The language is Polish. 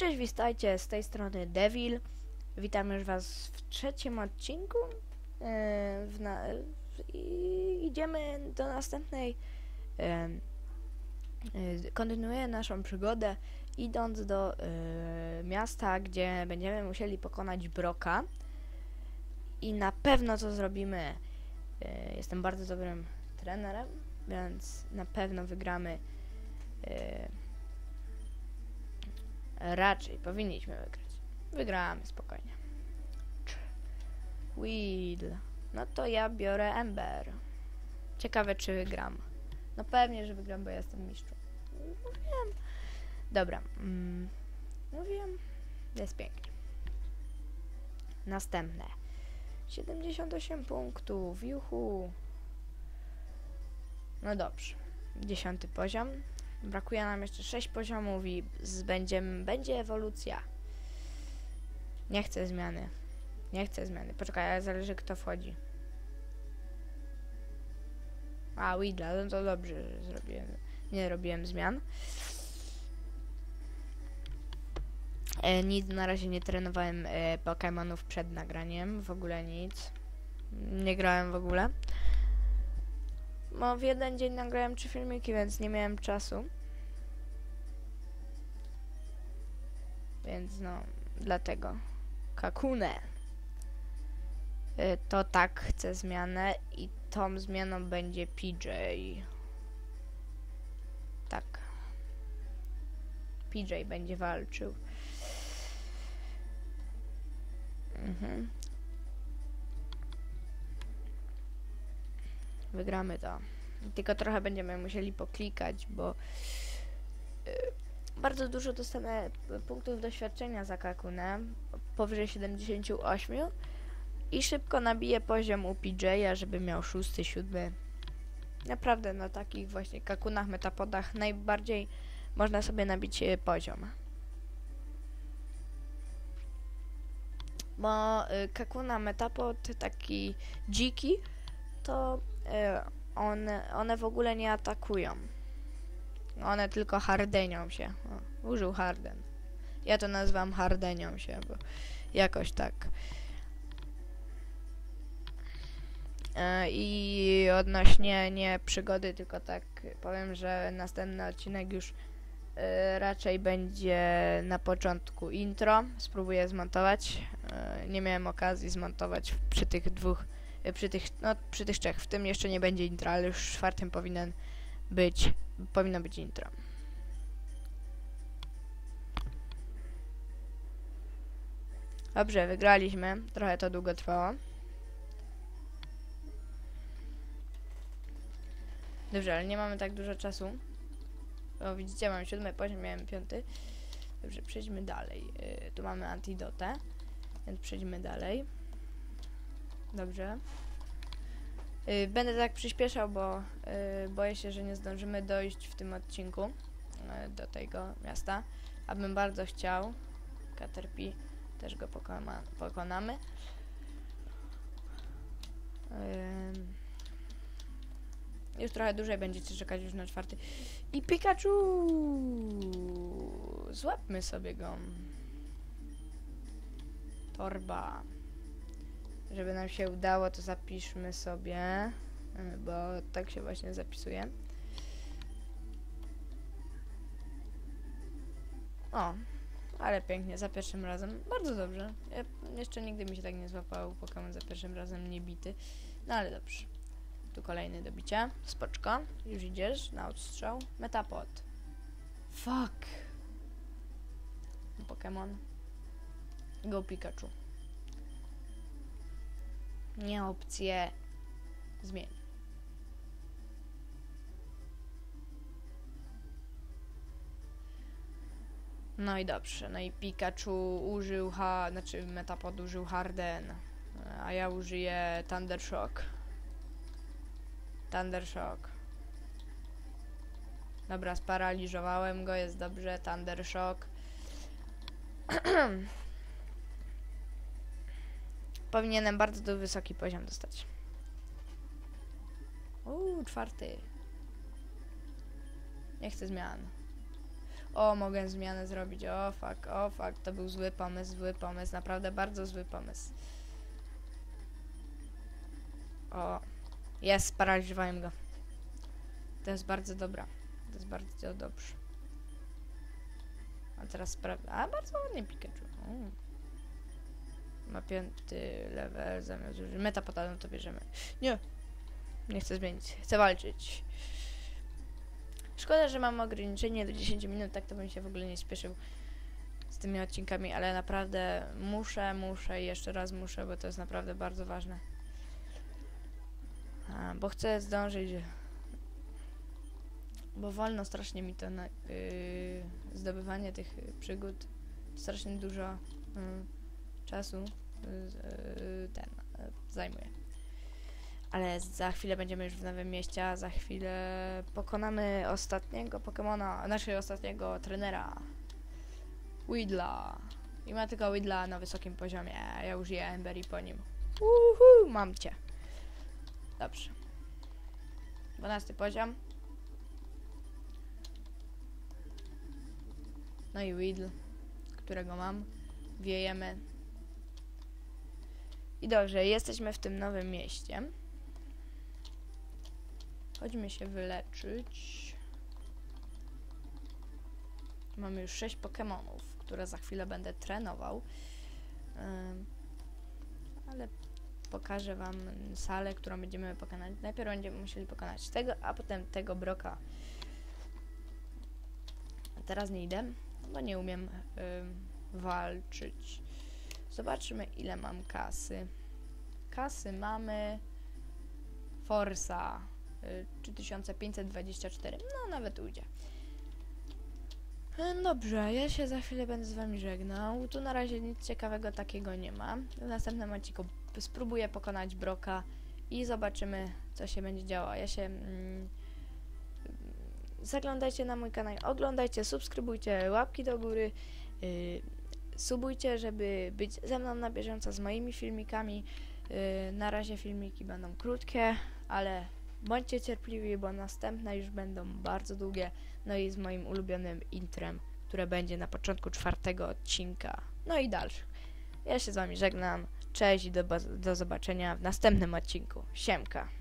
Cześć, witajcie, z tej strony Devil. Witam już was w trzecim odcinku. W na, I idziemy do następnej. E, e, kontynuuję naszą przygodę, idąc do e, miasta, gdzie będziemy musieli pokonać Broka. I na pewno to zrobimy. Jestem bardzo dobrym trenerem, więc na pewno wygramy. Raczej powinniśmy wygrać. Wygramy spokojnie. Will. No to ja biorę Ember. Ciekawe, czy wygram. No pewnie, że wygram, bo ja jestem mistrzem. No wiem. Dobra. Mm, mówiłem. Jest pięknie. Następne. 78 punktów. Juhu. No dobrze. Dziesiąty poziom. Brakuje nam jeszcze 6 poziomów i będzie, będzie ewolucja. Nie chcę zmiany. Nie chcę zmiany. Poczekaj, ale zależy kto wchodzi. A, Widla, no to dobrze, że zrobiłem. Nie robiłem zmian. E, nic, na razie nie trenowałem e, Pokémonów przed nagraniem. W ogóle nic. Nie grałem w ogóle. No, w jeden dzień nagrałem trzy filmiki, więc nie miałem czasu. Więc no, dlatego. Kakune. Y, To tak chcę zmianę i tą zmianą będzie PJ. Tak. PJ będzie walczył. Mhm. Wygramy to. Tylko trochę będziemy musieli poklikać, bo y, bardzo dużo dostanę punktów doświadczenia za Kakunę, powyżej 78 i szybko nabiję poziom u PJ'a, żeby miał 6, 7. Naprawdę na takich właśnie Kakunach, Metapodach najbardziej można sobie nabić y, poziom. Bo y, Kakuna Metapod taki dziki, to one, one w ogóle nie atakują. One tylko hardenią się. O, użył harden. Ja to nazywam hardenią się, bo jakoś tak. E, I odnośnie nie przygody, tylko tak powiem, że następny odcinek już e, raczej będzie na początku intro. Spróbuję zmontować. E, nie miałem okazji zmontować przy tych dwóch, przy tych, no przy tych trzech. W tym jeszcze nie będzie intro, ale już w czwartym powinien być, powinno być intro. Dobrze, wygraliśmy. Trochę to długo trwało. Dobrze, ale nie mamy tak dużo czasu. O, widzicie, mam siódmy poziom, miałem piąty. Dobrze, przejdźmy dalej. Yy, tu mamy antidotę, więc przejdźmy dalej. Dobrze. Yy, będę tak przyspieszał, bo yy, boję się, że nie zdążymy dojść w tym odcinku yy, do tego miasta. Abym bardzo chciał. Caterpie też go pokona pokonamy. Ym. Już trochę dłużej będziecie czekać już na czwarty. I Pikachu! Złapmy sobie go. Torba. Żeby nam się udało, to zapiszmy sobie, y, bo tak się właśnie zapisuje. O, ale pięknie, za pierwszym razem. Bardzo dobrze. Ja, jeszcze nigdy mi się tak nie złapał Pokémon za pierwszym razem niebity. No ale dobrze. Tu kolejny do bicia. Spoczko. Już idziesz na odstrzał. Metapod. Fuck. Pokémon. Go Pikachu. Nie opcje. Zmień. No i dobrze. No i Pikachu użył ha... Znaczy Metapod użył Harden. A ja użyję Thunder Shock. Thunder Shock. Dobra, sparaliżowałem go, jest dobrze. Thunder Shock. Powinienem bardzo do wysoki poziom dostać. Uuu, czwarty. Nie chcę zmian. O, mogę zmianę zrobić. O, fuck, o, fuck. To był zły pomysł, zły pomysł. Naprawdę bardzo zły pomysł. O, jest, sparaliżowałem go. To jest bardzo dobra. To jest bardzo dobrze. A teraz sprawdzę. A, bardzo ładnie Pikachu. O. Ma piąty level zamiast użyć. Meta podaną to bierzemy. Nie. Nie chcę zmienić. Chcę walczyć. Szkoda, że mam ograniczenie do 10 minut, tak to bym się w ogóle nie spieszył z tymi odcinkami, ale naprawdę muszę, muszę i jeszcze raz muszę, bo to jest naprawdę bardzo ważne. A, bo chcę zdążyć. Bo wolno strasznie mi to na, yy, zdobywanie tych przygód. Strasznie dużo yy, czasu yy, ten yy, zajmuje. Ale za chwilę będziemy już w nowym mieście, a za chwilę pokonamy ostatniego Pokemona, naszego ostatniego trenera. Widla. I ma tylko Widla na wysokim poziomie. Ja użyję Emberi po nim. Uhu, mam cię. Dobrze. 12 poziom. No i Widl, którego mam. Wiejemy. I dobrze, jesteśmy w tym nowym mieście. Chodźmy się wyleczyć. Mamy już 6 Pokémonów, które za chwilę będę trenował. Ale pokażę wam salę, którą będziemy pokonać. Najpierw będziemy musieli pokonać tego, a potem tego broka. Teraz nie idę, bo nie umiem walczyć. Zobaczymy ile mam kasy. Kasy mamy Forsa y, 3524. No nawet ujdzie. Dobrze, ja się za chwilę będę z wami żegnał. Tu na razie nic ciekawego takiego nie ma. W następnym odcinku spróbuję pokonać Broka i zobaczymy, co się będzie działo. Ja się... Mm, zaglądajcie na mój kanał, oglądajcie, subskrybujcie, łapki do góry, yy, subujcie, żeby być ze mną na bieżąco z moimi filmikami. Yy, na razie filmiki będą krótkie, ale bądźcie cierpliwi, bo następne już będą bardzo długie. No i z moim ulubionym intrem, które będzie na początku czwartego odcinka. No i dalszych. Ja się z wami żegnam. Cześć i do, do zobaczenia w następnym odcinku. Siemka.